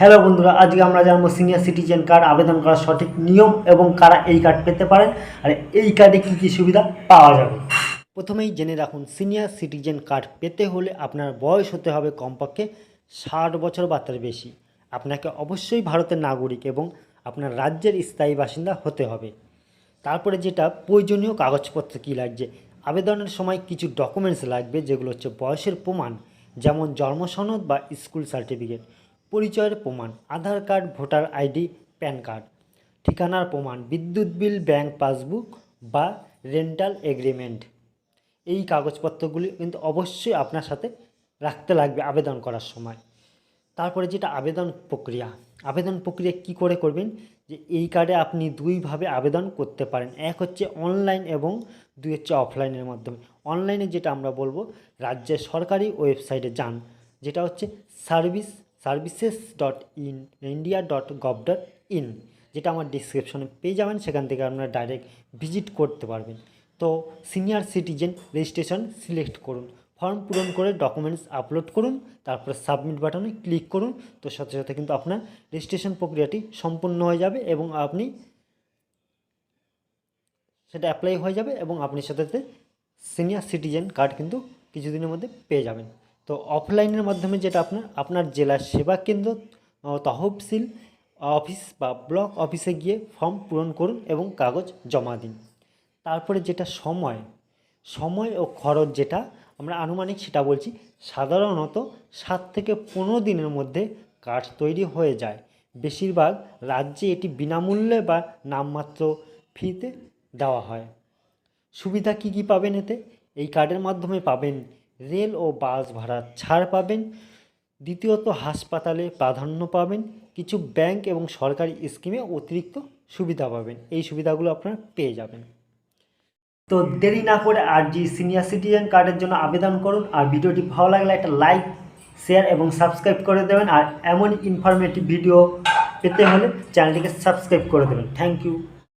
Hello বন্ধুরা, আজকে আমরা জানব সিনিয়র সিটিজেন কার্ড আবেদন করার সঠিক নিয়ম এবং কারা এই কার্ড পেতে পারেন আর এই কার্ডে কী কী সুবিধা পাওয়া যাবে। প্রথমেই জেনে রাখুন সিনিয়র সিটিজেন কার্ড পেতে হলে আপনার বয়স হতে হবে কমপক্ষে ষাট বছর বা তার বেশি। আপনাকে অবশ্যই ভারতের নাগরিক এবং আপনার রাজ্যের স্থায়ী বাসিন্দা হতে হবে। তারপরে যেটা প্রয়োজনীয় কাগজপত্র কী লাগছে? আবেদনের সময় কিছু ডকুমেন্টস লাগবে, যেগুলো হচ্ছে বয়সের প্রমাণ, যেমন জন্ম সনদ বা স্কুল সার্টিফিকেট পরিচয়ের প্রমাণ, Aadhaar card, voter ID, PAN card. ঠিকানার প্রমাণ, বিদ্যুৎ বিল, ব্যাংক পাসবুক বা রেন্টাল এগ্রিমেন্ট। এই কাগজপত্রগুলি কিন্তু অবশ্যই আপনার সাথে রাখতে লাগবে আবেদন করার সময়। তারপরে যেটা আবেদন প্রক্রিয়া আবেদন প্রক্রিয়া কি করে করবেন? যে এই কার্ডে আপনি দুইভাবে আবেদন করতে পারেন। এক হচ্ছে অনলাইন এবং দুই হচ্ছে অফলাইনের মাধ্যমে। অনলাইনে যেটা আমরা বলব, রাজ্যের সরকারি ওয়েবসাইটে যান, যেটা হচ্ছে service services dot in India dot gov dot in যেটা আমার ডিসক্রিপশনে পেয়ে যাবেন, সেখান থেকে আপনারা ডাইরেক্ট ভিজিট করতে পারবেন। তো সিনিয়র সিটিজেন রেজিস্ট্রেশন সিলেক্ট করুন ফর্ম পূরণ করে ডকুমেন্টস আপলোড করুন, তারপর সাবমিট বাটনে ক্লিক করুন, তো সাথে সাথে কিন্তু আপনার রেজিস্ট্রেশন প্রক্রিয়াটি সম্পূর্ণ হয়ে যাবে এবং আপনি সেটা অ্যাপ্লাই হয়ে যাবে এবং আপনি সাথে সাথে সিনিয়র সিটিজেন কার্ড কিন্তু কিছুদিনের মধ্যে পেয়ে যাবেন। তো অফলাইনের মাধ্যমে যেটা আপনার আপনার জেলার সেবা কেন্দ্র আহ, তহসিল অফিস বা ব্লক অফিসে গিয়ে ফর্ম পূরণ করুন এবং কাগজ জমা দিন। তারপরে যেটা সময় সময় ও খরচ যেটা আমরা আনুমানিক সেটা বলছি সাধারণত সাত থেকে পনেরো দিনের মধ্যে কার্ড তৈরি হয়ে যায়। বেশিরভাগ রাজ্যে এটি বিনামূল্যে বা নামমাত্র ফিতে দেওয়া হয়। সুবিধা কি কি পাবেন এতে? এই কার্ডের মাধ্যমে পাবেন রেল ও বাস ভাড়া ছাড় পাবেন। দ্বিতীয়ত, হাসপাতালে প্রাধান্য পাবেন। কিছু ব্যাংক এবং সরকারি স্কিমে অতিরিক্ত সুবিধা পাবেন। এই সুবিধাগুলো আপনারা পেয়ে যাবেন। তো দেরি না করে আর জি সিনিয়র সিটিজেন কার্ডের জন্য আবেদন করুন। আর ভিডিওটি ভালো লাগলে একটা লাইক, শেয়ার এবং সাবস্ক্রাইব করে দেবেন। আর এমন ইনফরমেটিভ ভিডিও পেতে হলে চ্যানেলটিকে সাবস্ক্রাইব করে দেবেন। Thank you